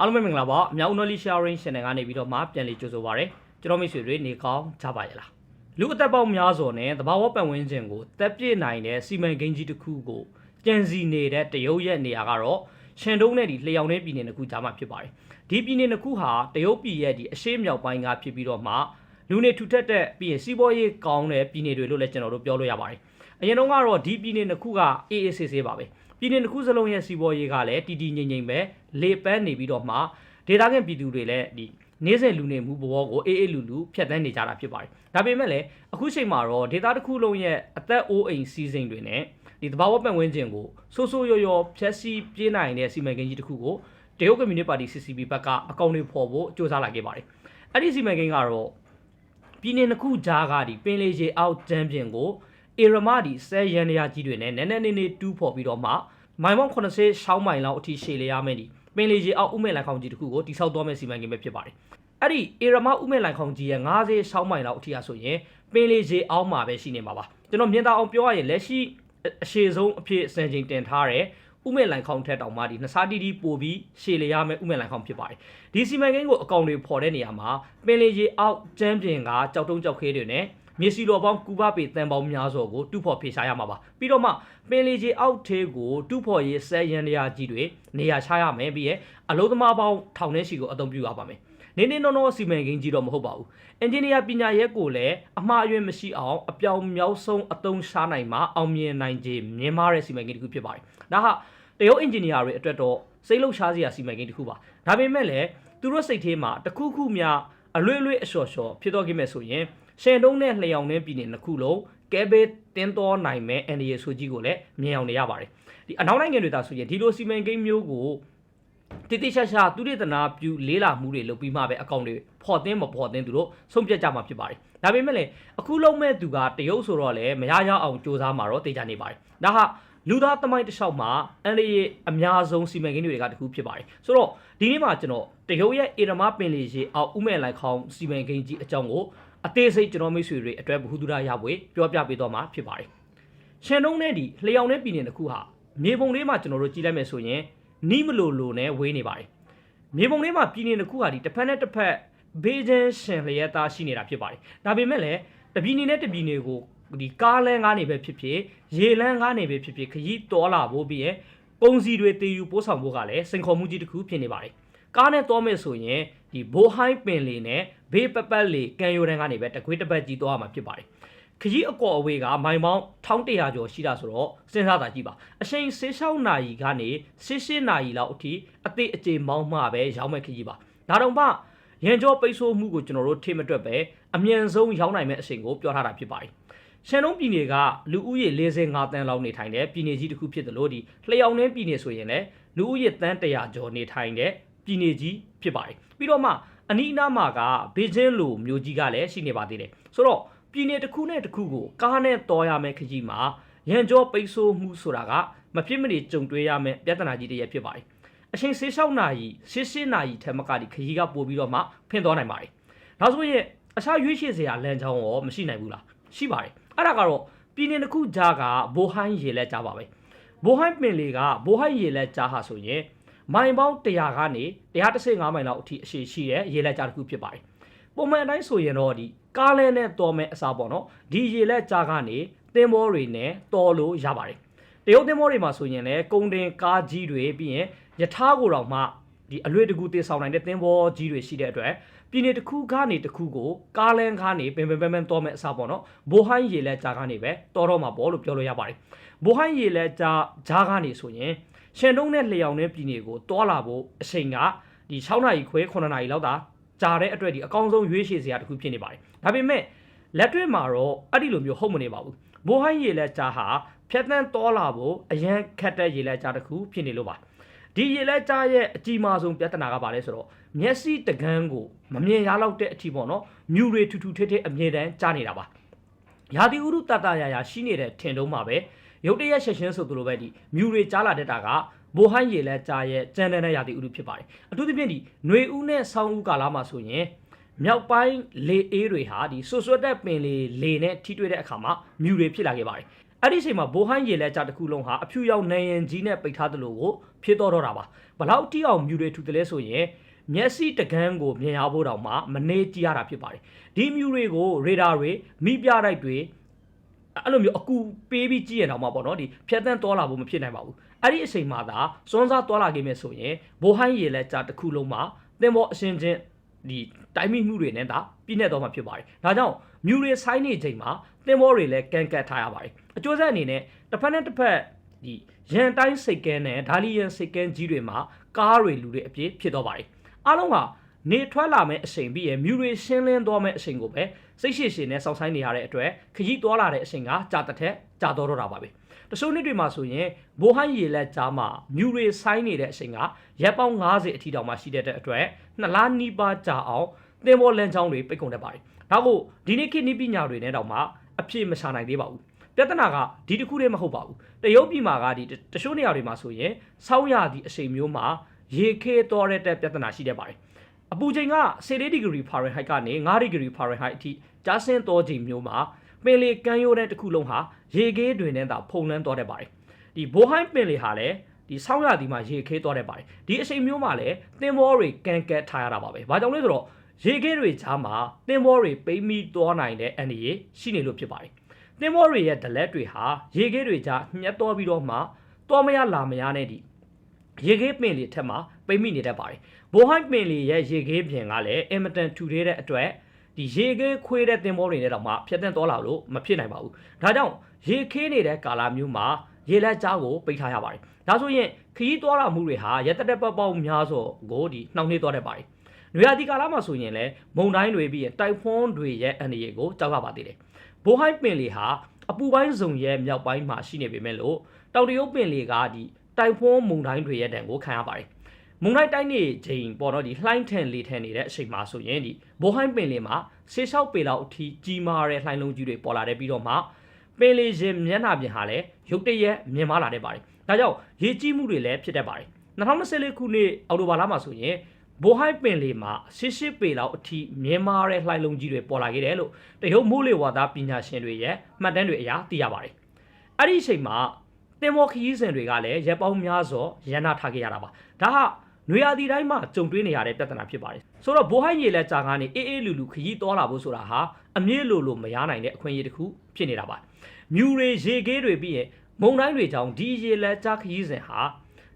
အားလုံးပဲမင်္ဂလာပါအမြောက်ဦး knowledge sharing channel ကနေပြီးတော့မှပြန်လည်ကြိုဆိုပါရစေကျွန်တော်မိတ်ဆွေတွေနေကောင်းကြပါရဲ့လားလူအသက်ပေါင်းများစွာနဲ့တဘာဝပတ်ဝန်းကျင်ကိုတက်ပြည့်နိုင်တဲ့စီမံကိန်းကြီးတစ်ခုကိုကြံစီနေတဲ့တရုတ်ရဲ့နေရာကတော့ရှန်တုံးနဲ့ဒီလျှောက်နှဲပြည်နယ်တစ်ခုကြားမှာဖြစ်ပါတယ်ဒီပြည်နယ်တစ်ခုဟာတရုတ်ပြည်ရဲ့ဒီအရှေ့မြောက်ပိုင်းကဖြစ်ပြီးတော့မှလူနေထူထပ်တဲ့ပြီးရင်စီးပွားရေးကောင်းတဲ့ပြည်နယ်တွေလို့လည်းကျွန်တော်တို့ပြောလို့ရပါတယ်အရင်တုန်းကတော့ဒီပြည်နယ်တစ်ခုကအေးအေးဆေးဆေးပါပဲ ပြည်နယ်တစ်ခုစလုံးရဲ့စီးပွားရေးကလည်းတည်တည်ငြိမ်ငြိမ်ပဲလေပန်းနေပြီးတော့မှဒေတာခင်ပြည်သူတွေလည်းဒီနေ့စဉ်လူနေမှုဘဝကိုအေးအေးလူလူဖြတ်သန်းနေကြတာဖြစ်ပါတယ်။ဒါပေမဲ့လည်းအခုချိန်မှာတော့ဒေတာတစ်ခုလုံးရဲ့အသက်အိုးအိမ်စီးစိမ်တွေနဲ့ဒီတဘာဝပတ်ဝန်းကျင်ကိုဆိုးဆိုးရော်ရော်ဖျက်ဆီးပြေးနိုင်တဲ့စီမံကိန်းကြီးတစ်ခုကိုတရုတ်ကွန်မြူနတီပါတီ CCP ဘက်ကအကောင့်တွေဖော်ဖို့စ조사လာခဲ့ပါတယ်။အဲ့ဒီစီမံကိန်းကတော့ပြည်နယ်တစ်ခုကြားကဒီပင်လေရေအောက်တန်းပြင်ကို အေရမဒီဆဲရန်ရကြီးတွေနဲ့နည်းနည်းလေးလေးတူးဖော်ပြီးတော့မှမိုင်ပေါင်း80ရှောင်းမိုင်လောက်အထိရှည်လျားမယ်ဒီပင်လေရေအောက်ဥမဲ့လိုင်ခေါင်ကြီးတစ်ခုကိုတိဆောက်သွားမယ့်စီမံကိန်းပဲဖြစ်ပါတယ်။အဲ့ဒီအေရမဥမဲ့လိုင်ခေါင်ကြီးရဲ့90ရှောင်းမိုင်လောက်အထိအဆိုရင်ပင်လေရေအောက်မှာပဲရှိနေမှာပါ။ကျွန်တော်မြင်သာအောင်ပြောရရင်လက်ရှိအရှည်ဆုံးအဖြစ်စံချိန်တင်ထားတဲ့ဥမဲ့လိုင်ခေါင်ထက်တောင်မှဒီနှစ်စားတီးတီးပို့ပြီးရှည်လျားမဲ့ဥမဲ့လိုင်ခေါင်ဖြစ်ပါတယ်။ဒီစီမံကိန်းကိုအကောင်တွေဖော်တဲ့နေရာမှာပင်လေရေအောက်ကျမ်းပြင်ကကြောက်တုံးကြောက်ခဲတွေနဲ့ မြေစီလော်ပေါင်းကူပါပေတန်ပေါင်းများစွာကိုတူဖို့ဖေရှားရမှာပါပြီးတော့မှပင်လီကြီးအောက်သေးကိုတူဖို့ရေးဆဲရန်ရကြီးတွေနေရာချရမယ်ပြီးရဲ့အလုံးသမားပေါင်းထောင်ထဲရှိကိုအသုံးပြုရပါမယ်နေနေနော်နော်စီမံကိန်းကြီးတော့မဟုတ်ပါဘူးအင်ဂျင်နီယာပညာရဲကိုလည်းအမှားအယွင်းမရှိအောင်အပြောင်မြောက်ဆုံးအသုံးရှားနိုင်မှအောင်မြင်နိုင်ခြင်းမြင်မာတဲ့စီမံကိန်းတစ်ခုဖြစ်ပါတယ်ဒါဟာတရုတ်အင်ဂျင်နီယာတွေအတွက်တော့စိတ်လှုပ်ရှားစရာစီမံကိန်းတစ်ခုပါဒါပေမဲ့လည်းသူတို့စိတ်ထဲမှာတခုခုများအလွေ့လွေ့အလျှော်လျှော်ဖြစ်တော့ခဲ့မယ်ဆိုရင် ရှယ်တုံးနဲ့လျှောင်နှင်းပြည်နယ်နှစ်ခုလုံးကဲဘေးတင်းတော်နိုင်မဲ့အန်ဒီယေဆိုကြီးကိုလည်းမြင်အောင်နေရပါတယ်ဒီအနောက်နိုင်ငံတွေသာဆိုရင်ဒီလိုစီမံကိန်းမျိုးကိုတိတိကျကျသူရတနာပြုလေးလာမှုတွေလုပ်ပြီးမှပဲအကောင့်တွေဖော်သင်းမဖော်သင်းသူတို့ဆုံးဖြတ်ကြမှာဖြစ်ပါတယ်ဒါပေမဲ့လည်းအခုလုံးမဲ့သူကတရုတ်ဆိုတော့လည်းမရရအောင်စ조사မှာတော့တေချာနေပါတယ်ဒါဟာလူသားသမိုင်းတစ်လျှောက်မှာအန်ဒီယေအများဆုံးစီမံကိန်းတွေကတခုဖြစ်ပါတယ်ဆိုတော့ဒီနေ့မှာကျွန်တော်တရုတ်ရဲ့အေရမပင်လီရေအောက်ဥမဲ့လိုက်ခေါင်းစီမံကိန်းကြီးအကြောင်းကို အသေးစိတ်ကျွန်တော်မိတ်ဆွေတွေအတွက်ဘ ഹു ဒုရရပွဲပြောပြပေးတော့မှာဖြစ်ပါတယ်။ရှန်တုံးနဲ့ဒီလျှောင်တဲ့ပြည်နယ်တစ်ခုဟာမြေပုံလေးမှာကျွန်တော်တို့ကြည့်လိုက်မယ်ဆိုရင်နီးမလို့လို့နဲ့ဝေးနေပါတယ်။မြေပုံလေးမှာပြည်နယ်တစ်ခုဟာဒီတစ်ဖက်နဲ့တစ်ဖက်ဘေးချင်းရှင်လျက်သားရှိနေတာဖြစ်ပါတယ်။ဒါပေမဲ့လည်းတပြည်နယ်နဲ့တပြည်နယ်ကိုဒီကားလမ်းကားနေပဲဖြစ်ဖြစ်ရေလမ်းကားနေပဲဖြစ်ဖြစ်ခရီးတော်လာဖို့ပြီးရင်ပုံစီတွေတည်ယူပို့ဆောင်ဖို့ကလည်းစိန်ခေါ်မှုကြီးတစ်ခုဖြစ်နေပါတယ်။ကားနဲ့တော်မယ်ဆိုရင် ဒီဘိုဟိုင်းပင်လေးနဲ့ဘေးပပတ်လေးကန်ယိုတန်းကနေပဲတခွေးတစ်ပတ်ကြီးသွားမှာဖြစ်ပါတယ်ခကြီးအကော်အဝေးကမိုင်ပေါင်း1100ကျော်ရှိတာဆိုတော့စဉ်းစားတာကြည့်ပါအချိန်16နာရီကနေ18နာရီလောက်အထိအသေးအကျေမောင်းမှပဲရောက်မဲ့ခကြီးပါဒါတော့မှရန်ကြောပိတ်ဆို့မှုကိုကျွန်တော်တို့ထိမတွက်ပဲအမြန်ဆုံးရောက်နိုင်မဲ့အချိန်ကိုပြောထားတာဖြစ်ပါတယ်ရှန်တုံးပြည်နယ်ကလူဦးရေ45တန်းလောက်နေထိုင်တဲ့ပြည်နယ်ကြီးတစ်ခုဖြစ်တယ်လို့ဒီလျှောက်နှင်းပြည်နယ်ဆိုရင်လည်းလူဦးရေတန်း100ကျော်နေထိုင်တဲ့ ပြည်နယ်ကြီးဖြစ်ပါတယ်ပြီးတော့မှအနီးအနားမှာကဘေဂျင်းလိုမျိုးကြီးကလည်းရှိနေပါသေးတယ်ဆိုတော့ပြည်နယ်တစ်ခုနဲ့တစ်ခုကိုကားနဲ့တော်ရမယ်ခကြီးမှာရန်ကြောပိတ်ဆို့မှုဆိုတာကမဖြစ်မနေကြုံတွေ့ရမယ်ပြဿနာကြီးတစ်ရပ်ဖြစ်ပါတယ်အချိန်16နာရီ18နာရီထက်မကဒီခကြီးကပို့ပြီးတော့မှဖင်သွားနိုင်ပါတယ်နောက်ဆိုရင်အခြားရွေးချယ်စရာလမ်းကြောင်းရောမရှိနိုင်ဘူးလားရှိပါတယ်အဲ့ဒါကတော့ပြည်နယ်တစ်ခုကြားကဘိုဟိုင်းရေလက်ကြားပါပဲဘိုဟိုင်းပင်လေကဘိုဟိုင်းရေလက်ကြားဟာဆိုရင် မိုင်ပေါင်း100ကနေ135မိုင်လောက်အထိအရှိရှိတဲ့ရေလက်ကြားတစ်ခုဖြစ်ပါတယ်။ပုံမှန်အတိုင်းဆိုရင်တော့ဒီကားလဲနဲ့တော်မဲ့အစားပေါ့နော်။ဒီရေလက်ကြားကနေသင်္ဘောတွေနဲ့တော်လို့ရပါတယ်။တရုတ်သင်္ဘောတွေမှာဆိုရင်လည်းကုန်တင်ကားကြီးတွေပြီးရင်ယထာကိုတော့မှဒီအလွေတကူတည်ဆောင်နိုင်တဲ့သင်္ဘောကြီးတွေရှိတဲ့အတွက်ပြည်နယ်တစ်ခုကနေတစ်ခုကိုကားလန်းကားနေပင်ပင်ပင်ပင်တော်မဲ့အစားပေါ့နော်ဘိုဟိုင်းရေလက်ကြားကနေပဲတော်တော့မှာပေါ့လို့ပြောလို့ရပါတယ်ဘိုဟိုင်းရေလက်ကြားကြားကနေဆိုရင် ရှန်တုံးနဲ့လျှောင်တဲ့ပြည်နယ်ကိုတွာလာဖို့အချိန်ကဒီ6နာရီခွဲ9နာရီလောက်သာကြာတဲ့အတွက်ဒီအကောင်းဆုံးရွေးချယ်စရာတစ်ခုဖြစ်နေပါတယ်ဒါပေမဲ့လက်တွေ့မှာတော့အဲ့ဒီလိုမျိုးဟုတ်မနေပါဘူးဘိုဟိုင်းရေလက်ကြားဟာဖြတ်တန်းတွာလာဖို့အရန်ခက်တဲ့ရေလက်ကြားတစ်ခုဖြစ်နေလို့ပါဒီရေလက်ကြားရဲ့အကြီးမားဆုံးပြဿနာကဘာလဲဆိုတော့မျက်စိတကန်းကိုမမြင်ရလောက်တဲ့အထိပေါ့နော်မြူတွေထူထူထဲထဲအမြဲတမ်းကြားနေတာပါရာသီဥတုတတရရရှိနေတဲ့ထင်တုံးမှာပဲရုတ်တရက်ချက်ချင်းဆိုသူလိုပဲဒီမြူတွေကြားလာတတ်တာက ဘိုဟိုင်းရေလက်ကြားရဲ့ကြမ်းတမ်းတဲ့ရာသီဥတုဖြစ်ပါတယ်အထူးသဖြင့်ဒီຫນွေဦးနဲ့ဆောင်းဦးကာလမှာဆိုရင်မြောက်ပိုင်းလေအေးတွေဟာဒီဆွဆွတ်တဲ့ပင်လေလေနဲ့ထိတွေ့တဲ့အခါမှာမြူတွေဖြစ်လာခဲ့ပါတယ်အဲ့ဒီအချိန်မှာဘိုဟိုင်းရေလက်ကြားတစ်ခုလုံးဟာအဖြူရောင်နေရင်ကြီးနဲ့ပိတ်ထားသလိုကိုဖြစ်တော်တော့တာပါဘလောက်တိအောင်မြူတွေထူတယ်လဲဆိုရင်မျက်စိတကန်းကိုမြင်ရဖို့တောင်မှမနေကြည့်ရတာဖြစ်ပါတယ်ဒီမြူတွေကိုရေဒါတွေမိပြတိုက်တွေအဲ့လိုမျိုးအကူပေးပြီးကြည့်ရအောင်မှာပေါ့နော်ဒီဖြတ်တန်းတော်လာဖို့မဖြစ်နိုင်ပါဘူး အဲ့ဒီအချိန်မှာသာစွန်းစားတော်လာခဲ့မယ်ဆိုရင်ဘိုဟိုင်းရေလက်ကြားတစ်ခုလုံးမှာသင်္ဘောအရှင်ချင်းဒီတိုင်းမိမှုတွေနဲ့ဒါပြည့်နေတော့မှာဖြစ်ပါတယ်ဒါကြောင့်မြူတွေဆိုင်းနေချိန်မှာသင်္ဘောတွေလည်းကန်ကတ်ထားရပါတယ်အကျိုးဆက်အနေနဲ့တစ်ဖက်နဲ့တစ်ဖက်ဒီရန်တိုင်းစိတ်ကန်းနဲ့ဒါလီယန်စိတ်ကန်းကြီးတွေမှာကားတွေလူတွေအပြည့်ဖြစ်တော့ပါတယ်အားလုံးက နေထွက်လာမဲ့အချိန်ပြီးရမြူတွေရှင်းလင်းသွားမဲ့အချိန်ကိုပဲစိတ်ရှိရှိနဲ့စောင့်ဆိုင်နေရတဲ့အတွက်ခကြီးသွားလာတဲ့အချိန်ကကြာတစ်ထက်ကြာတော့တော့တာပါပဲတချို့နှစ်တွေမှာဆိုရင်ဘိုဟိုင်းရေလက်ကြားမှာမြူတွေဆိုင်းနေတဲ့အချိန်ကရက်ပေါင်း90အထိတောင်မှရှိတဲ့အတွက်နှစ်လားနီးပါးကြာအောင်သင်္ဘောလမ်းကြောင်းတွေပိတ်ကုန်တတ်ပါတယ်ဒါကိုဒီနေ့ခေတ်နည်းပညာတွေနဲ့တောင်မှအပြည့်မချနိုင်သေးပါဘူးပြဿနာကဒီတစ်ခုတည်းမဟုတ်ပါဘူးတရုတ်ပြည်မှာကဒီတချို့နေရာတွေမှာဆိုရင်စောင်းရသည့်အချိန်မျိုးမှာရေခဲတော်တဲ့ပြဿနာရှိတတ်ပါတယ် အပူချိန်က10ဒီဂရီဖာရင်ဟိုက်ကနေ9ဒီဂရီဖာရင်ဟိုက်အထိကျဆင်းတော်ချိန်မျိုးမှာပင်လေကမ်းရိုးတဲ့တစ်ခုလုံးဟာရေခဲတွေနဲ့သာဖုံလန်းတော်တတ်ပါတယ်ဒီဘိုဟိုင်းပင်လေဟာလည်းဒီဆောင်းရသည်မှာရေခဲတော်တတ်ပါတယ်ဒီအချိန်မျိုးမှာလည်းသင်္ဘောတွေကန်ကက်ထားရတာပါပဲဘာကြောင့်လဲဆိုတော့ရေခဲတွေကြားမှာသင်္ဘောတွေပိမိသွားနိုင်တဲ့အန္တရာယ်ရှိနေလို့ဖြစ်ပါတယ်သင်္ဘောတွေရဲ့ဒလက်တွေဟာရေခဲတွေကြားညှက်တော်ပြီးတော့မှတော်မရလာမရနဲ့ဒီရေခဲပင်လေထက်မှာ ပိမိနေတတ်ပါတယ်ဘိုဟိုင်းပင်လေရဲ့ရေခဲပြင်ကလည်းအင်မတန်ထူသေးတဲ့အတွက်ဒီရေခဲခွေးတဲ့သင်္ဘောတွေနဲ့တော့မှဖြတ်တန်းသွားလာလို့မဖြစ်နိုင်ပါဘူးဒါကြောင့်ရေခဲနေတဲ့ကာလာမျိုးမှာရေလက်ကြားကိုပိတ်ထားရပါတယ်ဒါဆိုရင်ခရီးသွားလာမှုတွေဟာရက်တက်တက်ပေါက်ပေါက်များစွာကိုဒီနှောင့်နှေးသွားတတ်ပါတယ်နွေရာသီကာလမှာဆိုရင်လည်းမုန်တိုင်းတွေပြီးရင်တိုင်ဖွန်းတွေရဲ့အန္တရာယ်ကိုကြောက်ရပါသေးတယ်ဘိုဟိုင်းပင်လေဟာအပူပိုင်းဇုံရဲ့မြောက်ပိုင်းမှာရှိနေပေမဲ့လို့တောင်တရုတ်ပင်လေကဒီတိုင်ဖွန်းမုန်တိုင်းတွေရဲ့တံကိုခံရပါတယ် မုန်တိုင်းတိုင်းနေချိန်ပေါ်တော့ဒီလှိုင်းထန်လေထန်နေတဲ့အချိန်မှာဆိုရင်ဒီဘိုဟိုင်းပင်လေမှာဆေးလျှောက်ပေလောက်အထိကြီးမားတဲ့လှိုင်းလုံးကြီးတွေပေါ်လာတဲ့ပြီးတော့မှပင်လေရင်မျက်နှာပြင်ဟာလည်းရုတ်တရက်မြင်မာလာတတ်ပါတယ်။ဒါကြောင့်ရေကြီးမှုတွေလည်းဖြစ်တတ်ပါတယ်။2024ခုနှစ်အောက်တိုဘာလမှာဆိုရင်ဘိုဟိုင်းပင်လေမှာရှစ်ရှစ်ပေလောက်အထိမြင်မာတဲ့လှိုင်းလုံးကြီးတွေပေါ်လာခဲ့တယ်လို့တရုတ်မိုးလေဝသပညာရှင်တွေရဲ့မှတ်တမ်းတွေအရသိရပါတယ်။အဲ့ဒီအချိန်မှာတင်မော်ခရီးစဉ်တွေကလည်းရက်ပေါင်းများစွာရန်နာထားခဲ့ရတာပါ။ဒါဟာ နွေရာသီတိုင်းမှာကြုံတွေ့နေရတဲ့ပြဿနာဖြစ်ပါတယ်။ဆိုတော့ဘိုဟိုင်းရေလက်ကြာကနေအေးအေးလူလူခရီးသွားလာဖို့ဆိုတာဟာအမြင့်လိုလိုမရနိုင်တဲ့အခွင့်အရေးတစ်ခုဖြစ်နေတာပါ။မြူတွေရေကေးတွေပြီးရင်မုံတိုင်းတွေကြောင့်ဒီရေလက်ကြာခရီးစဉ်ဟာ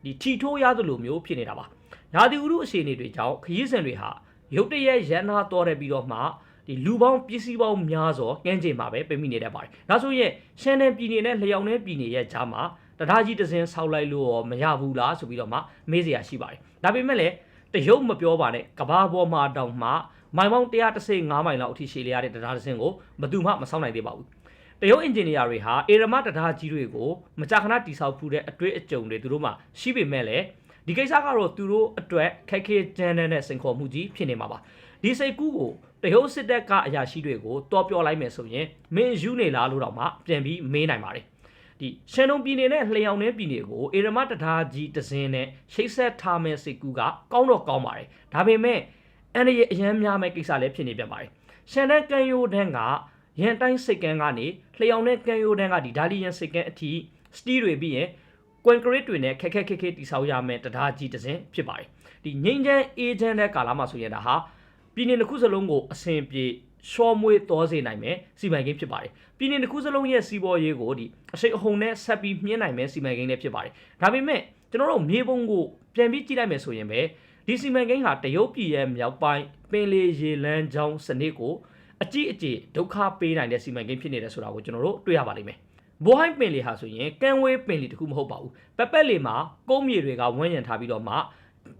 ဒီထီထိုးရသလိုမျိုးဖြစ်နေတာပါ။ရာသီဥတုအခြေအနေတွေကြောင့်ခရီးစဉ်တွေဟာရုတ်တရက်ရန်နာတော်တယ်ပြီးတော့မှဒီလူပေါင်းပစ္စည်းပေါင်းများစွာကင်းကျင်မှာပဲပြင်မိနေတတ်ပါတယ်။ဒါဆိုရင်ရှမ်းနယ်ပြည်နယ်နဲ့လျောက်နယ်ပြည်နယ်ရဲ့ကြားမှာ တရားကြီးတစင်းဆောက်လိုက်လို့ရောမရဘူးလားဆိုပြီးတော့မှမေးစရာရှိပါတယ်။ဒါပေမဲ့လည်းတရုတ်မပြောပါနဲ့ကဘာပေါ်မှာတောင်မှမိုင်ပေါင်း135မိုင်လောက်အထိရှည်လျရတဲ့တရားတစင်းကိုဘယ်သူမှမဆောက်နိုင်သေးပါဘူး။တရုတ်အင်ဂျင်နီယာတွေဟာအေရမတရားကြီးတွေကိုမကြာခဏတိဆောက်ဖူးတဲ့အတွေ့အကြုံတွေသူတို့မှရှိပေမဲ့လည်းဒီကိစ္စကတော့သူတို့အတွက်ခက်ခဲကြမ်းတမ်းတဲ့စိန်ခေါ်မှုကြီးဖြစ်နေမှာပါ။ဒီစိတ်ကူးကိုတရုတ်စစ်တပ်ကအရာရှိတွေကိုတော်ပြောလိုက်မယ်ဆိုရင်မင်းယူနေလားလို့တော့မှပြန်ပြီးမေးနိုင်ပါတယ်။ ဒီရှန်တုံပြည်နယ်နဲ့လျှောင်နယ်ပြည်နယ်ကိုအေရမတထားကြီးတစင်းနဲ့ရှိတ်ဆက်ထားမဲ့စိတ်ကူးကကောင်းတော့ကောင်းပါတယ်ဒါပေမဲ့အန်ရရဲ့အရန်များမဲ့ကိစ္စလည်းဖြစ်နေပြန်ပါတယ်ရှန်တဲ့ကန်ယိုတန်းကရန်တိုင်းစိတ်ကန်းကနေလျှောင်တဲ့ကန်ယိုတန်းကဒီဒါလီယန်စိတ်ကန်းအထိစတီးတွေပြီးရင်ကွန်ကရစ်တွေနဲ့ခက်ခက်ခက်ခက်တိဆောက်ရမယ့်တရားကြီးတစ်စင်းဖြစ်ပါတယ်ဒီငိမ့်ချမ်းအေဂျင့်တဲ့ကာလမှာဆိုရင်ဒါဟာပြည်နယ်တစ်ခုစလုံးကိုအဆင်ပြေ ရှော့မွေးတော်စေနိုင်မယ်စီမံကိန်းဖြစ်ပါတယ်ပြည်နယ်တစ်ခုစလုံးရဲ့စီးပွားရေးကိုဒီအစိတ်အဟုန်နဲ့ဆက်ပြီးမြင့်နိုင်မယ်စီမံကိန်းလည်းဖြစ်ပါတယ်ဒါပေမဲ့ကျွန်တော်တို့မြေပုံကိုပြန်ပြီးကြည့်လိုက်မယ်ဆိုရင်ပဲဒီစီမံကိန်းဟာတရုတ်ပြည်ရဲ့မြောက်ပိုင်းပင်လေရေလမ်းကြောင်းစနစ်ကိုအကြည့်အကြည့်ဒုက္ခပေးနိုင်တဲ့စီမံကိန်းဖြစ်နေတယ်ဆိုတာကိုကျွန်တော်တို့တွေ့ရပါလိမ့်မယ်ဘိုဟိုင်းပင်လီဟာဆိုရင်ကန်ဝေးပင်လီတခုမဟုတ်ပါဘူးပက်ပက်လီမှာကုန်းမြေတွေကဝန်းရံထားပြီးတော့မှ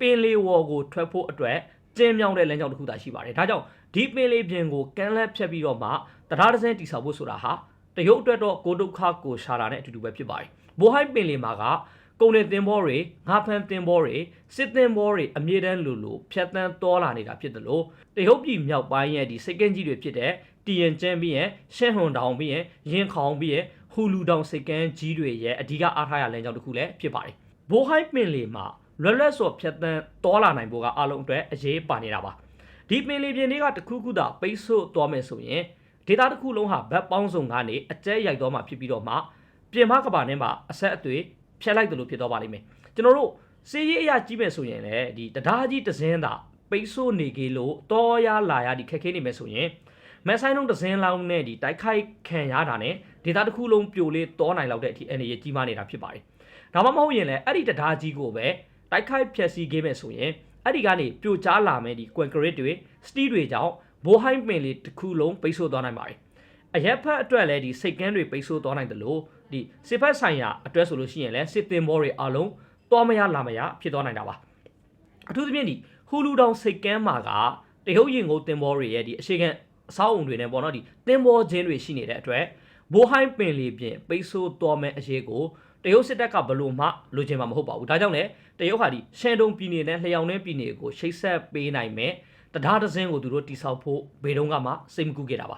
ပင်လီဝေါ်ကိုထွက်ဖို့အတွက်ကျင်းမြောင်းတဲ့လမ်းကြောင်းတစ်ခုသာရှိပါတယ်ဒါကြောင့် ဒီပင်လေးပြင်ကိုကမ်းလက်ဖြတ်ပြီးတော့မှတရားဒဇင်းတိဆောက်ဖို့ဆိုတာဟာတရုတ်အတွက်တော့ကိုဒုက္ခကိုရှာတာနဲ့အတူတူပဲဖြစ်ပါတယ်ဘိုဟိုင်းပင်လေးမှာကကုန်တဲ့တင်ဘောတွေငါဖန်တင်ဘောတွေစစ်တင်ဘောတွေအမြဲတမ်းလိုလိုဖြတ်တန်းတော်လာနေတာဖြစ်တယ်လို့တရုတ်ပြည်မြောက်ပိုင်းရဲ့ဒီစိတ်ကင်းကြီးတွေဖြစ်တဲ့တီယန်ကျန်းပြီးရင်ရှင်းဟွန်တောင်ပြီးရင်ရင်ခေါင်ပြီးရင်ဟူလူတောင်စိတ်ကန်းကြီးတွေရဲ့အဓိကအားထားရလမ်းကြောင်းတစ်ခုလည်းဖြစ်ပါတယ်ဘိုဟိုင်းပင်လေးမှာလွယ်လွယ်စော်ဖြတ်တန်းတော်လာနိုင်ဖို့ကအလုံးအတွက်အရေးပါနေတာပါ ဒီပင်လီပြင်တွေကတခုခုသာပိတ်ဆို့သွားမယ်ဆိုရင်ဒေတာတစ်ခုလုံးဟာဘက်ပေါင်းစုံကနေအကျဲရိုက်သွားမှဖြစ်ပြီးတော့မှပြင်မကဘာနဲ့မှအဆက်အသွေးဖျက်လိုက်တယ်လို့ဖြစ်သွားပါလိမ့်မယ်ကျွန်တော်တို့စီးရေးအရာကြီးမယ်ဆိုရင်လည်းဒီတရားကြီးတစင်းသာပိတ်ဆို့နေကြီးလို့တော်ရလာရဒီခက်ခဲနေမယ်ဆိုရင်မဲဆိုင်လုံးတစင်းလောင်းနဲ့ဒီတိုက်ခိုက်ခံရတာနဲ့ဒေတာတစ်ခုလုံးပြိုလေးတောနိုင်လောက်တဲ့အထိအနေရကြီးမားနေတာဖြစ်ပါတယ်။ဒါမှမဟုတ်ရင်လည်းအဲ့ဒီတရားကြီးကိုပဲတိုက်ခိုက်ဖျက်ဆီးခဲ့မယ်ဆိုရင် အဲ့ဒီကနေပြိုကျလာမယ်ဒီ concrete တွေ steel တွေကြောင့်ဘိုးဟိုင်းပင်လေးတစ်ခုလုံးပိတ်ဆို့သွားနိုင်ပါတယ်။အရက်ဖက်အတွက်လည်းဒီစိတ်ကန်းတွေပိတ်ဆို့သွားနိုင်တယ်လို့ဒီစစ်ဖက်ဆိုင်ရာအတွက်ဆိုလို့ရှိရင်လည်းစစ်တင်ဘောတွေအလုံးသွားမရလာမရဖြစ်သွားနိုင်တာပါအထူးသဖြင့်ဒီဟူလူတောင်စိတ်ကမ်းမှာကတရုတ်ရင်ကိုတင်ဘောတွေရဲ့ဒီအရှိကန်အဆောက်အုံတွေနဲ့ပေါ့နော်ဒီတင်ဘောချင်းတွေရှိနေတဲ့အတွက်ဘိုးဟိုင်းပင်လေးပြင်ပိတ်ဆို့သွားမဲ့အရေးကိုတ ရုတ်စစ်တပ်ကဘလို့မှလိုချင်မှာမဟုတ်ပါဘူးဒါကြောင့်လည်းတရုတ်ဟာဒီရှန်တုံပြည်နယ်နဲ့လျှောင်နှင်းပြည်နယ်ကိုရှိတ်ဆက်ပေးနိုင်မဲ့တရားဒဇင်းကိုသူတို့တိစောက်ဖို့ဘေတုံးကမှစိတ်မကူခဲ့တာပါ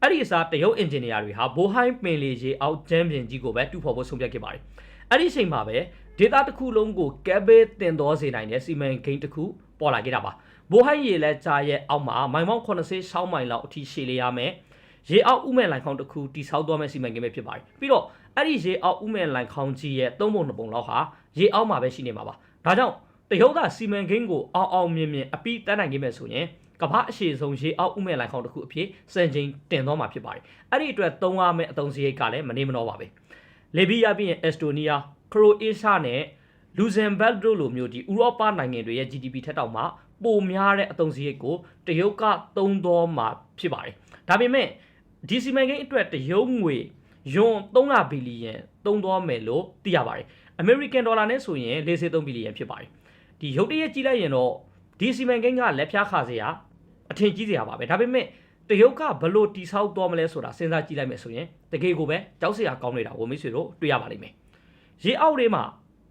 အဲ့ဒီအစားတရုတ်အင်ဂျင်နီယာတွေဟာဘိုးဟိုင်းပင်လေးရေအောက်ကျမ်းပြင်ကြီးကိုပဲတူဖော်ဖို့ဆုံးဖြတ်ခဲ့ပါတယ်အဲ့ဒီအချိန်မှာပဲဒေတာတစ်ခုလုံးကိုကဲဘေးတင်တော်စေနိုင်တဲ့စီမံကိန်းတစ်ခုပေါ်လာခဲ့တာပါဘိုးဟိုင်းရေလက်ကြားရဲ့အောက်မှာမိုင်ပေါင်း80ရှောင်းမိုင်လောက်အထိရှည်လျားမယ်ရေအောက်ဥမဲ့လိုင်ခေါင်းတစ်ခုတိဆောက်သွားမဲ့စီမံကိန်းပဲဖြစ်ပါတယ်ပြီးတော့ အဲ့ဒီရေအောက်ဥမဲ့လိုင်ခေါင်းကြီးရဲ့သုံးပုံနှစ်ပုံလောက်ဟာရေအောက်မှာပဲရှိနေမှာပါဒါကြောင့်တရုတ်ကစီမံကိန်းကိုအောက်အောင်မြင်မြင်အပြီးတန်းနိုင်ခဲ့မယ်ဆိုရင်ကမ္ဘာအရှိဆုံးရေအောက်ဥမဲ့လိုင်ခေါင်းတစ်ခုအဖြစ်စံချိန်တင်သွားမှာဖြစ်ပါတယ်အဲ့ဒီအတွက်သုံးရမယ့်အသုံးစရိတ်ကလည်းမနေမနှောပါပဲလေဘီယာပြီးရင်အက်စတိုနီးယားခရိုအေးရှားနဲ့လူဇင်ဘတ်တို့လိုမျိုးဒီဥရောပနိုင်ငံတွေရဲ့ GDP ထက်တောင်မှပိုများတဲ့အသုံးစရိတ်ကိုတရုတ်ကသုံးတော်မှာဖြစ်ပါတယ်။ဒါပေမဲ့ဒီစီမံကိန်းအတွက်တရုတ်ငွေ ယွန်300ဘီလီယံသုံးတော်မယ်လို့သိရပါတယ်။ American Dollar နဲ့ဆိုရင်43ဘီလီယံဖြစ်ပါတယ်။ဒီရုပ်တရက်ကြီးလိုက်ရင်တော့ဒီစီမံကိန်းကလက်ဖြားခါစရာအထင်ကြီးစရာပါပဲ။ဒါပေမဲ့တရုတ်ကဘလို့တိဆောက်တော်မလဲဆိုတာစဉ်းစားကြည့်လိုက်မယ်ဆိုရင်တကယ်ကိုပဲကြောက်စရာကောင်းနေတာကိုမိတ်ဆွေတို့တွေ့ရပါလိမ့်မယ်။ရေအောက်ထဲမှာ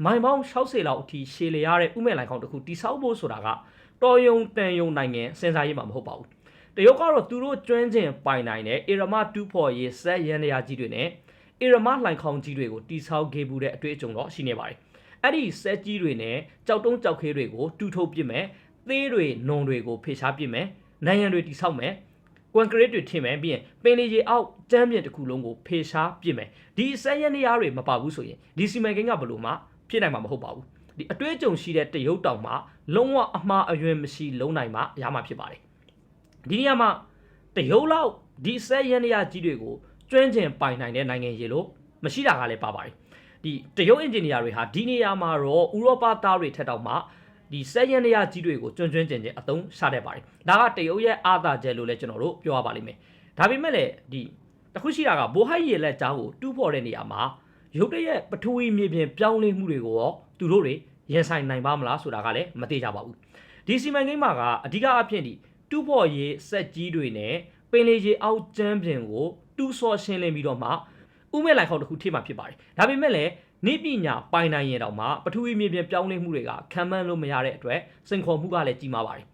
မိုင်ပေါင်း60လောက်အထိရှည်လျားတဲ့ဥမဲ့လိုင်ခေါင်တစ်ခုတိဆောက်ဖို့ဆိုတာကတော်ယုံတန်ယုံနိုင်ငံစဉ်းစားရေးမှာမဟုတ်ပါဘူး တရုတ်ကတော့သူတို့ကျွမ်းကျင်ပိုင်နိုင်တဲ့အေရမတူဖော်ရေးဆက်ရန်ရာကြီးတွေနဲ့အေရမလှိုင်ခေါင်ကြီးတွေကိုတိဆောက်ခဲ့မှုတဲ့အတွေ့အကြုံတော့ရှိနေပါတယ်အဲ့ဒီဆက်ကြီးတွေနဲ့ကြောက်တုံးကြောက်ခဲတွေကိုတူထုတ်ပစ်မယ်သေးတွေနုံတွေကိုဖေရှားပစ်မယ်နိုင်ငံတွေတိဆောက်မယ်ကွန်ကရစ်တွေထင်မယ်ပြီးရင်ပင်လီရေအောက်ကျမ်းပြင်တစ်ခုလုံးကိုဖေရှားပစ်မယ်ဒီဆက်ရန်ရာတွေမပါဘူးဆိုရင်ဒီစီမံကိန်းကဘလို့မှဖြစ်နိုင်မှာမဟုတ်ပါဘူးဒီအတွေ့အကြုံရှိတဲ့တရုတ်တောင်မှလုံးဝအမှားအယွင်းမရှိလုံးနိုင်မှရမှာဖြစ်ပါတယ် ဒီနေရာမှာတရုတ်လောက်ဒီဆက်ရန်ရကြီးတွေကိုကျွမ်းကျင်ပိုင်နိုင်တဲ့နိုင်ငံရေလို့မရှိတာကလည်းပါပါတယ်ဒီတရုတ်အင်ဂျင်နီယာတွေဟာဒီနေရာမှာတော့ဥရောပသားတွေထက်တောင်မှဒီဆက်ရန်ရကြီးတွေကိုကျွမ်းကျွမ်းကျင်ကျင်အသုံးချတတ်ပါတယ်ဒါကတရုတ်ရဲ့အာသာကျဲလို့လည်းကျွန်တော်တို့ပြောရပါလိမ့်မယ်ဒါပေမဲ့လည်းဒီတခုရှိတာကဘိုးဟိုက်ရေလက်ကြားကိုတူးဖော်တဲ့နေရာမှာရုတ်တရက်ပထဝီမြေပြင်ပြောင်းလဲမှုတွေကိုရောသူတို့တွေရင်ဆိုင်နိုင်ပါမလားဆိုတာကလည်းမသိကြပါဘူးဒီစီမံကိန်းမှာကအဓိကအဖြစ်ဒီ တူးဖော်ရေးစက်ကြီးတွေနဲ့ပင်လေရေအောက်ကျမ်းပြင်ကိုတူးဆော်ရှင်းလင်းပြီးတော့မှဥမဲ့လိုက်ခေါက်တစ်ခုထိမှဖြစ်ပါတယ်ဒါပေမဲ့လည်းနေပညာပိုင်နိုင်ရင်တော့မှပထဝီမြေပြင်ပြောင်းလဲမှုတွေကခံမှန်းလို့မရတဲ့အတွက်စိန်ခေါ်မှုကလည်းကြီးမားပါတယ်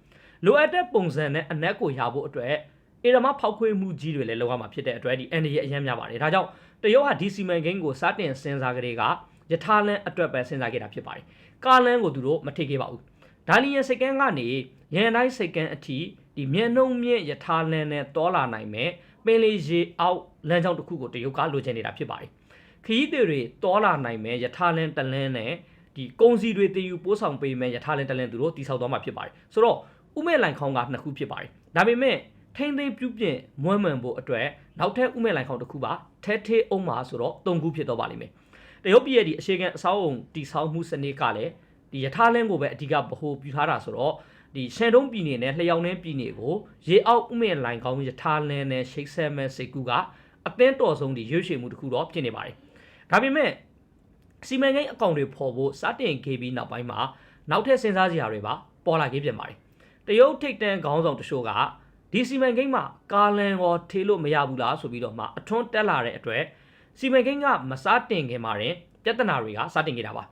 လိုအပ်တဲ့ပုံစံနဲ့အနက်ကိုရဖို့အတွက်အေရမဖောက်ခွေးမှုကြီးတွေလည်းလောက်ရမှာဖြစ်တဲ့အတွက်ဒီအန်ဒီရဲ့အရင်များပါတယ်ဒါကြောင့်တရုတ်ဟာဒီစီမံကိန်းကိုစတင်စဉ်းစားကြတဲ့ကယထာလန်အတွက်ပဲစဉ်းစားခဲ့တာဖြစ်ပါတယ်ကားလန်ကိုသူတို့မထိခဲ့ပါဘူးဒါလီယန်စိတ်ကန်းကနေရန်တိုင်းစိတ်ကန်းအထိ ဒီမျက်နှုံမြင့်ယထာလန်နဲ့တောလာနိုင်မယ်ပင်လေးရေအောက်လမ်းကြောင်းတစ်ခုကိုတရုတ်ကလိုချင်နေတာဖြစ်ပါတယ်ခရီးသည်တွေတောလာနိုင်မယ်ယထာလန်တလန်းနဲ့ဒီကုံစီတွေတည်ယူပိုးဆောင်ပေးမယ်ယထာလန်တလန်းသူတို့တိဆောက်သွားမှာဖြစ်ပါတယ်ဆိုတော့ဥမဲ့လိုင်ခေါင်းကနှစ်ခုဖြစ်ပါတယ်ဒါပေမဲ့ထိမ့်သိမ်းပြုပြင်မွမ်းမံဖို့အတွက်နောက်ထပ်ဥမဲ့လိုင်ခေါင်းတစ်ခုပါထဲထဲအောင်မှာဆိုတော့၃ခုဖြစ်တော့ပါလိမ့်မယ်တရုတ်ပြည်ရဲ့ဒီအရှိကန်အဆောက်အုံတိဆောက်မှုစနစ်ကလည်းဒီယထာလင်းကိုပဲအဓိကဗဟိုပြုထားတာဆိုတော့ ဒီရှန်တုံးပြည်နယ်နဲ့လျှောက်နှင်းပြည်နယ်ကိုရေအောက်ဥမဲ့လိုင်ကောင်းယထာလင်းနဲ့ရှိတ်ဆက်မဲ့စိတ်ကူကအသင်းတော်ဆုံးဒီရွှေ့ရွှေမှုတစ်ခုတော့ဖြစ်နေပါတယ်ဒါပေမဲ့စီမံကိန်းအကောင့်တွေပေါ်ဖို့စတင်ခဲ့ပြီးနောက်ပိုင်းမှာနောက်ထပ်စဉ်းစားစရာတွေပါပေါ်လာခဲ့ပြန်ပါတယ်တရုတ်ထိတ်တန်းခေါင်းဆောင်တချို့ကဒီစီမံကိန်းမှာကာလန်ရောထေးလို့မရဘူးလားဆိုပြီးတော့မှအထွန်းတက်လာတဲ့အတွက်စီမံကိန်းကမစားတင်ခင်မှာရင်ပြဿနာတွေကစတင်ခဲ့တာပါ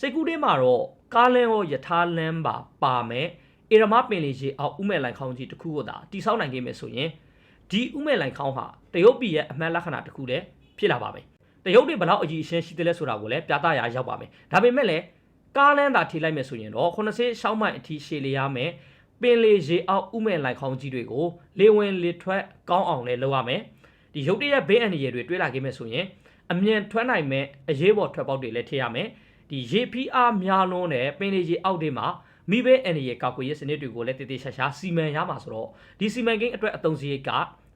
စိတ်ကူးတင်းမှာတော့ကာလန်ရောယထာလန်ပါပါမယ် အေရမပင်လီကြီးအောက်ဥမဲ့လိုင်ခေါင်းကြီးတစ်ခုကိုသာတိဆောက်နိုင်ခဲ့မယ်ဆိုရင်ဒီဥမဲ့လိုင်ခေါင်းဟာတရုတ်ပြည်ရဲ့အမှန်လက္ခဏာတစ်ခုတည်းဖြစ်လာပါမယ်တရုတ်တွေဘလောက်အကြီးအရှင်းရှိတယ်လဲဆိုတာကိုလည်းပြသရာရောက်ပါမယ်ဒါပေမဲ့လည်းကားလန်းသာထိလိုက်မယ်ဆိုရင်တော့80ရှောင်းမိုင်အထိရှည်လျားမယ်ပင်လေရေအောက်ဥမဲ့လိုက်ခေါင်းကြီးတွေကိုလေဝင်လေထွက်ကောင်းအောင်လည်းလုပ်ရမယ်ဒီရုတ်တရက်ဘေးအန္တရာယ်တွေတွေးလာခဲ့မယ်ဆိုရင်အမြန်ထွက်နိုင်မဲ့အရေးပေါ်ထွက်ပေါက်တွေလည်းထည့်ရမယ်ဒီဒီရေဖီအားများလွန်းတဲ့ပင်လေရေအောက်တွေမှာ မိဘအန်ဒီရဲ့ကာကွယ်ရေးစနစ်တွေကိုလည်းတည်တည်ရှာရှာစီမံရမှာဆိုတော့ဒီစီမံကိန်းအတွက်အသုံးစရိတ်က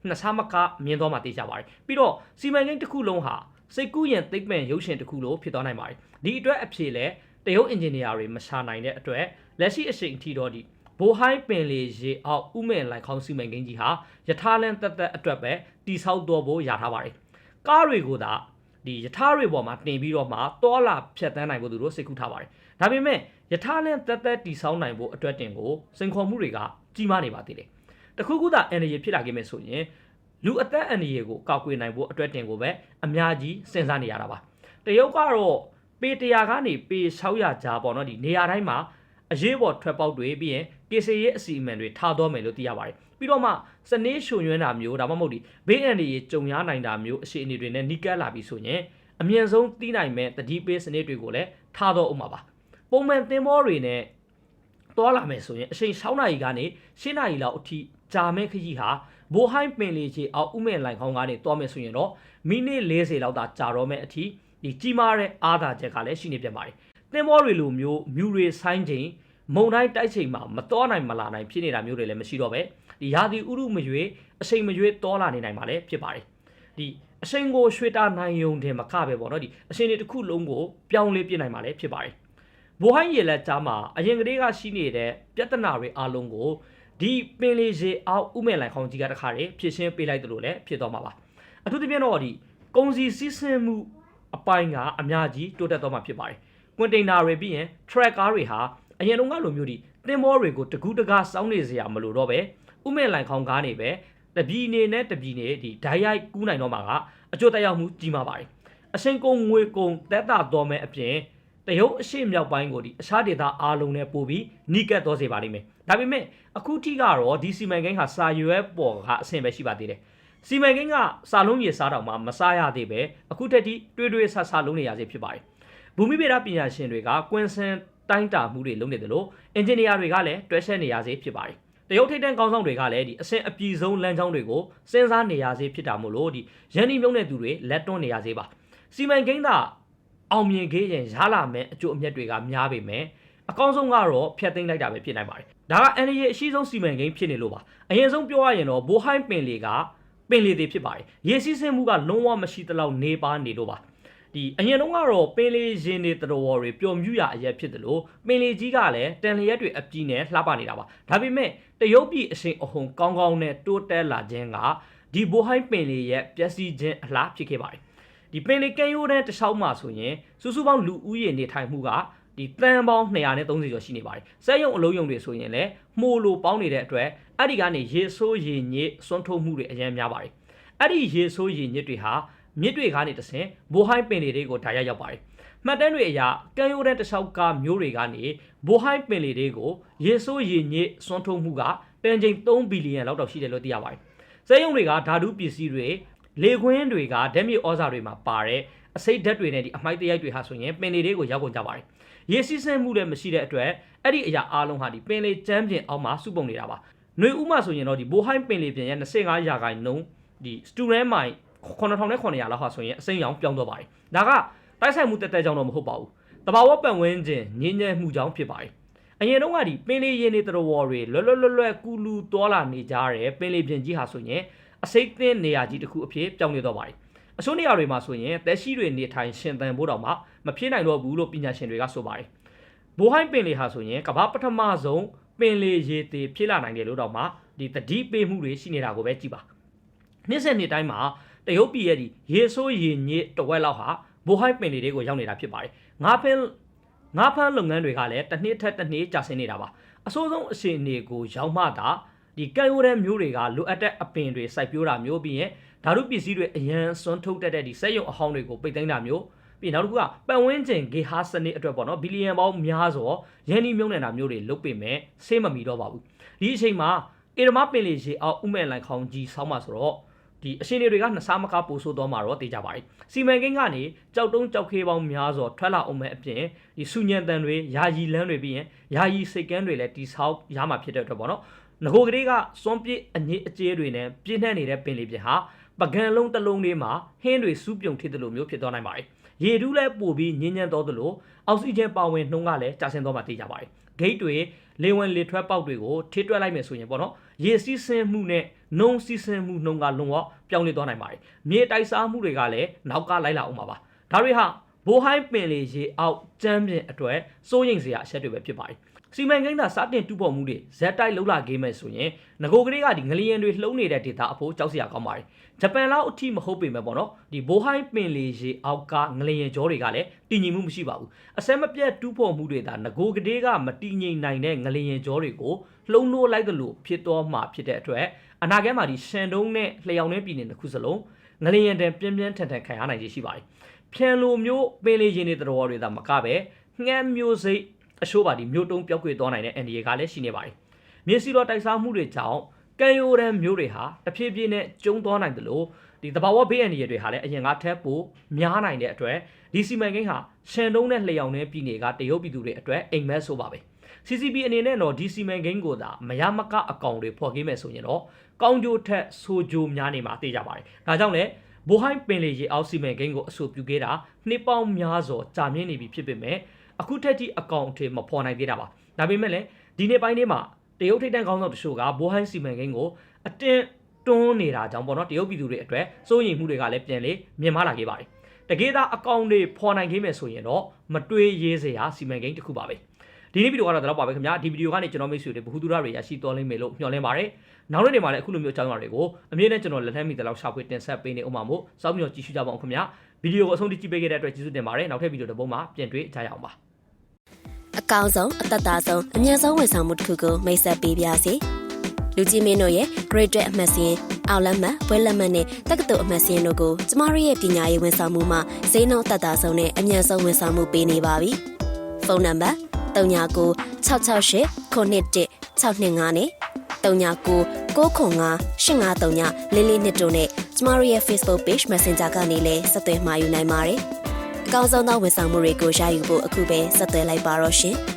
နှစ်ဆမကမြင်တော့မှသိကြပါတယ်ပြီးတော့စီမံကိန်းတစ်ခုလုံးဟာစိတ်ကူးရင်သိပ်မဲ့ရုပ်ရှင်တစ်ခုလိုဖြစ်သွားနိုင်ပါတယ်ဒီအတွက်အဖြေလဲတရုတ်အင်ဂျင်နီယာတွေမရှာနိုင်တဲ့အတွက်လက်ရှိအချိန်အထိတော့ဒီဘိုဟိုင်းပင်လေရေအောက်ဥမဲ့လိုက်ခေါင်းစီမံကိန်းကြီးဟာယထာလန်တက်တက်အတွက်ပဲတိဆောက်တော့ဖို့ရထားပါတယ်ကားတွေကိုသာဒီယထာတွေပေါ်မှာတင်ပြီးတော့မှတောလာဖြတ်တန်းနိုင်ဖို့သူတို့စိတ်ကူးထားပါတယ် ဒါပေမဲ့ယထာလန်တက်တက်တိဆောက်နိုင်ဖို့အတွက်တင်ကိုစိန်ခေါ်မှုတွေကကြီးမားနေပါသေးတယ်တခုခုသာအန်ရဖြစ်လာခဲ့မယ်ဆိုရင်လူအသက်အန္တရာယ်ကိုကောက်ကွယ်နိုင်ဖို့အတွက်တင်ကိုပဲအများကြီးစဉ်းစားနေရတာပါတရုတ်ကတော့ပေ100ကနေပေ600ကြားပေါ့နော်ဒီနေရာတိုင်းမှာအရေးပေါ်ထွက်ပေါက်တွေပြီးရင်ကေစီရဲ့အစီအမံတွေထားတော့မယ်လို့သိရပါတယ်ပြီးတော့မှစနေးရှုံရွန်းတာမျိုးဒါမှမဟုတ်ဒီဘေးအန္တရာယ်ကြုံရနိုင်တာမျိုးအခြေအနေတွေနဲ့နှိကပ်လာပြီဆိုရင်အမြင့်ဆုံးသိနိုင်မဲ့တတိပေးစနစ်တွေကိုလည်းထားတော့ဥမှာပါ ပုံမှန်သင်္ဘောတွေနဲ့တွာလာမယ်ဆိုရင်အချိန်6နာရီကနေ7နာရီလောက်အထိကြာမဲ့ခရီးဟာဘိုဟိုင်းပင်လေချေအောက်ဥမဲ့လိုင်ခေါင်းကနေတွားမယ်ဆိုရင်တော့မိနစ်40လောက်သာကြာတော့မဲ့အထိဒီကြီးမားတဲ့အားသာချက်ကလည်းရှိနေပြန်ပါတယ်သင်္ဘောတွေလိုမျိုးမြူတွေဆိုင်းချိန်မုံတိုင်းတိုက်ချိန်မှာမတော်နိုင်မလာနိုင်ဖြစ်နေတာမျိုးတွေလည်းမရှိတော့ပဲဒီရာသီဥတုမရွေးအချိန်မရွေးတော်လာနေနိုင်ပါလေဖြစ်ပါတယ်ဒီအချိန်ကိုရွှေတာနိုင်ယုံတယ်မကပဲပေါ့နော်ဒီအချိန်တွေတစ်ခုလုံးကိုပြောင်းလဲပြစ်နိုင်ပါလေဖြစ်ပါတယ် ဘိုဟိုင်းရေလက်ကြားမှာအရင်ကတည်းကရှိနေတဲ့ပြဿနာတွေအလုံးကိုဒီပင်လေးရေအောက်ဥမဲ့လိုင်ခေါင်းကြီးကတခါတည်းဖြစ်ရှင်းပေးလိုက်တယ်လို့လည်းဖြစ်သွားမှာပါအထူးသဖြင့်တော့ဒီကုံစီစီးဆင်းမှုအပိုင်းကအများကြီးတိုးတက်သွားမှာဖြစ်ပါတယ်ကွန်တိန်နာတွေပြီးရင် track ကားတွေဟာအရင်တုန်းကလိုမျိုးဒီသင်္ဘောတွေကိုတကူးတကားစောင်းနေစရာမလိုတော့ပဲဥမဲ့လိုင်ခေါင်းကားနေပဲတပြည်နေနဲ့တပြည်နေဒီဓာတ်ရိုက်ကူးနိုင်တော့မှာကအကျိုးတက်ရောက်မှုကြီးမားပါတယ်အရှင်ကုံငွေကုံတက်တာတော်မဲ့အပြင် တရုတ်အရှိမြောက်ပိုင်းကိုဒီအခြားဒေသအားလုံးနဲ့ပို့ပြီးနီးကပ်သွားစေပါလိမ့်မယ်ဒါပေမဲ့အခုထိကတော့ဒီစီမံကိန်းဟာစာရွက်ပေါ်ကအဆင်ပဲရှိပါသေးတယ်စီမံကိန်းကစာလုံးရေစားတောင်မှမစားရသေးပဲအခုထက်ထိတွေးတွေးဆဆလုံးနေရစေဖြစ်ပါတယ်ဘူမိဗေဒပညာရှင်တွေကကွင်းစင်တိုင်းတာမှုတွေလုပ်နေတယ်လို့အင်ဂျင်နီယာတွေကလည်းတွဲဆက်နေရစေဖြစ်ပါတယ်တရုတ်ထိပ်တန်းကောင်းဆောင်တွေကလည်းဒီအဆင့်အပြည်ဆုံးလမ်းကြောင်းတွေကိုစဉ်းစားနေရစေဖြစ်တာမို့လို့ဒီရန်ဒီမြုံတဲ့သူတွေလက်တွန်းနေရစေပါစီမံကိန်းသာ အောင်မြင်ခဲ့ရင်ရလာမယ်အကျိုးအမြတ်တွေကများပေမဲ့အကောင်းဆုံးကတော့ဖျက်သိမ်းလိုက်တာပဲဖြစ်နိုင်ပါတယ်ဒါကအန်ရီရဲ့အရှိဆုံးစီမံကိန်းဖြစ်နေလို့ပါအရင်ဆုံးပြောရရင်တော့ဘိုဟိုင်းပင်လေကပင်လေတွေဖြစ်ပါတယ်ရေစီးဆင်းမှုကလုံးဝမရှိသလောက်နေပါနေလို့ပါဒီအရင်တုန်းကတော့ပင်လေရင်တွေတော်တော်တွေပျော်မြူးရအရက်ဖြစ်တယ်လို့ပင်လေကြီးကလည်းတန်လျက်တွေအပြင်းနဲ့လှပနေတာပါဒါပေမဲ့တရုတ်ပြည်အရှင်အဟုန်ကောင်းကောင်းနဲ့တိုးတက်လာခြင်းကဒီဘိုဟိုင်းပင်လေရဲ့ပျက်စီးခြင်းအလားဖြစ်ခဲ့ပါတယ် ဒီပင်လေကမ်းရိုးတန်းတစ်လျှောက်မှာဆိုရင်စုစုပေါင်းလူဦးရေနေထိုင်မှုကဒီတန်ပေါင်း230ကျော်ရှိနေပါတယ်။စက်ရုံအလုံးယုံတွေဆိုရင်လည်းမှုလိုပေါင်းနေတဲ့အတွက်အဲ့ဒီကနေရေဆိုးရေညစ်စွန့်ထုတ်မှုတွေအများများပါတယ်။အဲ့ဒီရေဆိုးရေညစ်တွေဟာမြစ်တွေကနေတဆင်ဘိုဟိုင်းပင်လေတွေကိုဓာတ်ရိုက်ရောက်ပါတယ်။မှတ်တမ်းတွေအရကမ်းရိုးတန်းတစ်လျှောက်ကမျိုးတွေကနေဘိုဟိုင်းပင်လေတွေကိုရေဆိုးရေညစ်စွန့်ထုတ်မှုကတန်ချိန်3ဘီလီယံလောက်တော့ရှိတယ်လို့သိရပါတယ်။စက်ရုံတွေကဓာတုပစ္စည်းတွေ လေခွင်းတွေကဓာတ်မြေဩဇာတွေမှာပါတဲ့အစိတ်ဓာတ်တွေနဲ့ဒီအမိုက်တရိုက်တွေဟာဆိုရင်ပင်လေတွေကိုရောက်ကုန်ကြပါတယ်။ရေစီးဆင်းမှုလည်းမရှိတဲ့အတွက်အဲ့ဒီအရာအားလုံးဟာဒီပင်လေကျမ်းပြင်အောက်မှာစုပုံနေတာပါ။ຫນွေဥမှဆိုရင်တော့ဒီဘိုဟိုင်းပင်လေပြင်ရဲ့25ရာခိုင်နှုန်းဒီစတူဒန်မိုင်9900လောက်ဟာဆိုရင်အစိမ်းရောင်ပြောင်းသွားပါတယ်။ဒါကတိုက်ဆိုင်မှုတက်တက်ကြောင်းတော့မဟုတ်ပါဘူး။တဘာဝပတ်ဝန်းကျင်ငြင်းညံ့မှုကြောင့်ဖြစ်ပါတယ်။အရင်တုန်းကဒီပင်လေရင်နေတရဝေါ်တွေလွတ်လွတ်လွတ်လွတ်ကူလူတော်လာနေကြတဲ့ပင်လေပြင်ကြီးဟာဆိုရင် အစိတ်သင်းနေရာကြီးတစ်ခုအဖြစ်ပြောင်းလဲသွားပါတယ်။အစိုးနေရာတွေမှာဆိုရင်တက်ရှိတွေနေထိုင်ရှင်သန်ဖို့တောင်မှမဖြစ်နိုင်တော့ဘူးလို့ပညာရှင်တွေကဆိုပါတယ်။ဘိုဟိုင်းပင်လေဟာဆိုရင်ကမ္ဘာပထမဆုံးပင်လေရေသေးဖြစ်လာနိုင်တယ်လို့တော့မှဒီတတိပေးမှုတွေရှိနေတာကိုပဲကြည့်ပါ။နှစ်ဆက်နှစ်တိုင်းမှာတရုတ်ပြည်ရဲ့ဒီရေဆိုးရေညစ်တဝက်လောက်ဟာဘိုဟိုင်းပင်လေတွေကိုရောက်နေတာဖြစ်ပါတယ်။ငါးဖင်းငါးဖမ်းလုပ်ငန်းတွေကလည်းတစ်နှစ်ထက်တစ်နှစ်ကြာဆင်းနေတာပါ။အဆိုးဆုံးအရှင်နေကိုရောက်မှသာ ဒီကံရိုးတဲ့မျိုးတွေကလိုအပ်တဲ့အပင်တွေစိုက်ပျိုးတာမျိုးပြီးရင်ဓာတုပစ္စည်းတွေအရန်စွန်းထုတ်တတ်တဲ့ဒီစက်ရုံအဟောင်းတွေကိုပိတ်သိမ်းတာမျိုးပြီးနောက်တစ်ခုကပတ်ဝန်းကျင်ဂေဟာစနစ်အတွက်ပေါ့နော်ဘီလီယံပေါင်းများစွာရန်ဒီမြုံနေတာမျိုးတွေလုပ်ပေမဲ့ဆေးမမီတော့ပါဘူးဒီအချိန်မှာအေရမပင်လေရေအောက်ဥမဲ့လိုင်ခေါင်ကြီးဆောင်းမှာဆိုတော့ဒီအရှင်တွေကနှစားမကားပို့ဆိုတော့မှာတော့တေးကြပါတယ်စီမံကိန်းကနေကြောက်တုံးကြောက်ခေးပေါင်းများစွာထွက်လာအောင်မဲ့အပြင်ဒီစုညံတန်တွေယာယီလန်းတွေပြီးရင်ယာယီစိတ်ကန်းတွေလည်းတိဆောက်ရမှာဖြစ်တဲ့အတွက်ပေါ့နော် ငကိုကလေးကစွန်ပြစ်အညစ်အကြေးတွေနဲ့ပြင်းထန်နေတဲ့ပင်လေပြင်ဟာပကံလုံးတစ်လုံးလေးမှာဟင်းတွေစူးပြုံထစ်တယ်လို့မျိုးဖြစ်သွားနိုင်ပါတယ်ရေတူးလည်းပို့ပြီးညဉ့်ညံ့တော်သလိုအောက်ဆီဂျင်ပါဝင်နှုန်းကလည်းကျဆင်းသွားမှသိကြပါတယ်ဂိတ်တွေလေဝင်လေထွက်ပေါက်တွေကိုထိတွက်လိုက်မယ်ဆိုရင်ပေါ့နော်ရေစီးဆင်းမှုနဲ့နှုံစီးဆင်းမှုနှုန်းကလုံးဝပြောင်းလဲသွားနိုင်ပါတယ်မြေတိုက်စားမှုတွေကလည်းနောက်ကလိုက်လာအောင်ပါပါဒါတွေဟာဘိုးဟိုင်းပင်လေရေအောက်ကျမ်းပြင်အတွက်စိုးရိမ်စရာအချက်တွေပဲဖြစ်ပါတယ် စီမံကိန်းသာစတင်တူပေါ်မှုတွေဇက်တိုက်လှုပ်လာခဲ့မယ်ဆိုရင်ငကိုကလေးကဒီငလျင်တွေလှုံနေတဲ့ဒေတာအဖို့ကြောက်စရာကောင်းပါတယ်ဂျပန်လောက်အထိမဟုတ်ပေမဲ့ပေါ့နော်ဒီဘိုးဟိုင်းပင်လေရေအောက်ကငလျင်ကြောတွေကလည်းတည်ငြိမ်မှုမရှိပါဘူးအစက်မပြတ်တူပေါ်မှုတွေသာငကိုကလေးကမတည်ငြိမ်နိုင်တဲ့ငလျင်ကြောတွေကိုလှုံလို့လိုက်သလိုဖြစ်တော့မှဖြစ်တဲ့အတွက်အနာဂတ်မှာဒီရှန်တုံးနဲ့လျှောက်နှဲပြည်နယ်တစ်ခုစလုံးငလျင်တန်ပြင်းပြင်းထန်ထန်ခံရနိုင်ခြေရှိပါတယ်ဖြန်လိုမျိုးပင်လေရင်တွေတော်တွေသာမကပဲငှက်မျိုးစိတ် အရှိုးပါဒီမျိုးတုံးပြောက်ကွေသွားနိုင်တဲ့အန်ဒီရေကလည်းရှိနေပါတယ်မြေစီတော်တိုက်စားမှုတွေကြောင့်ကံရိုးရန်မျိုးတွေဟာတဖြည်းဖြည်းနဲ့ကျုံသွားနိုင်တယ်လို့ဒီတဘာဝဘေးအန်ဒီရေတွေဟာလည်းအရင်ကထက်ပိုများနိုင်တဲ့အတွက်ဒီစီမံကိန်းဟာရှန်တုံးနဲ့လျှောက်နှဲပြည်နယ်ကတရုတ်ပြည်သူတွေအတွက်အိမ်မက်ဆိုပါပဲ CCP အနေနဲ့တော့ဒီစီမံကိန်းကိုသာမရမကအကောင်တွေဖော်ကိမယ်ဆိုရင်တော့ကောင်းကျိုးထက်ဆိုးကျိုးများနေမှာသိကြပါတယ်။ဒါကြောင့်လည်းဘိုဟိုင်းပင်လေရေအောက်စီမံကိန်းကိုအဆိုပြုခဲ့တာနှစ်ပေါင်းများစွာကြာမြင့်နေပြီဖြစ်ပေမဲ့ အခုထက်ထိအကောင်အထည်မဖော်နိုင်သေးတာပါ။ဒါပေမဲ့လည်းဒီနေ့ပိုင်းလေးမှာတရုတ်ထိပ်တန်းကောင်းဆောင်တချို့ကဘိုဟိုင်းစီမံကိန်းကိုအတင်းတွန်းနေတာကြောင့်ပေါ့နော်တရုတ်ပြည်သူတွေအတွက်စိုးရိမ်မှုတွေကလည်းပြန်လေမြင်မာလာခဲ့ပါတယ်။တကယ်သာအကောင်တွေဖော်နိုင်ခဲ့မယ်ဆိုရင်တော့မတွေးရေးစရာစီမံကိန်းတစ်ခုပါပဲ။ဒီနေ့ဗီဒီယိုကတော့တော့ပါပဲခင်ဗျာဒီဗီဒီယိုကနေကျွန်တော်မိတ်ဆွေတွေဘ ഹു တုရတွေရရှိတော်လိမ့်မယ်လို့မျှော်လင့်ပါတယ်နောက်နေ့တွေမှာလည်းအခုလိုမျိုးအကြောင်းအရာတွေကိုအမြဲတမ်းကျွန်တော်လက်ထက်မိတဲ့လောက်ရှာဖွေတင်ဆက်ပေးနေဥမှာမို့စောင့်မျှော်ကြည့်ရှုကြပါအောင်ခင်ဗျာဗီဒီယိုကိုအဆုံးထိကြည့်ပေးခဲ့တဲ့အတွက်ကျေးဇူးတင်ပါတယ်နောက်ထပ်ဗီဒီယိုတစ်ပုဒ်မှာပြန်တွေ့ကြရအောင်ပါ အကောင်းဆုံးအသက်သာဆုံးအမြတ်ဆုံးဝန်ဆောင်မှုတစ်ခုကိုမိတ်ဆက်ပေးပါစီလူကြီးမင်းတို့ရဲ့ Great အမှတ်စဉ်အောင်လက်မှတ်ဘွဲလက်မှတ်နဲ့တက္ကသိုလ်အမှတ်စဉ်တို့ကိုကျမတို့ရဲ့ပညာရေးဝန်ဆောင်မှုမှာဈေးနှုန်းသက်သာဆုံးနဲ့အမြတ်ဆုံးဝန်ဆောင်မှုပေးနေပါပြီဖုန်းနံပါတ်39 668ခုနှစ်1 625နဲ့39 905 853လေးလေးနှစ်တို့နဲ့ကျမတို့ရဲ့ Facebook Page Messenger ကနေလည်းဆက်သွယ်မှာယူနိုင်ပါတယ်အ ကောင်းဆုံးသောဝန်ဆောင်မှုတွေကိုရယူဖို့အခုပဲဆက်သွယ်လိုက်ပါတော့ရှင်။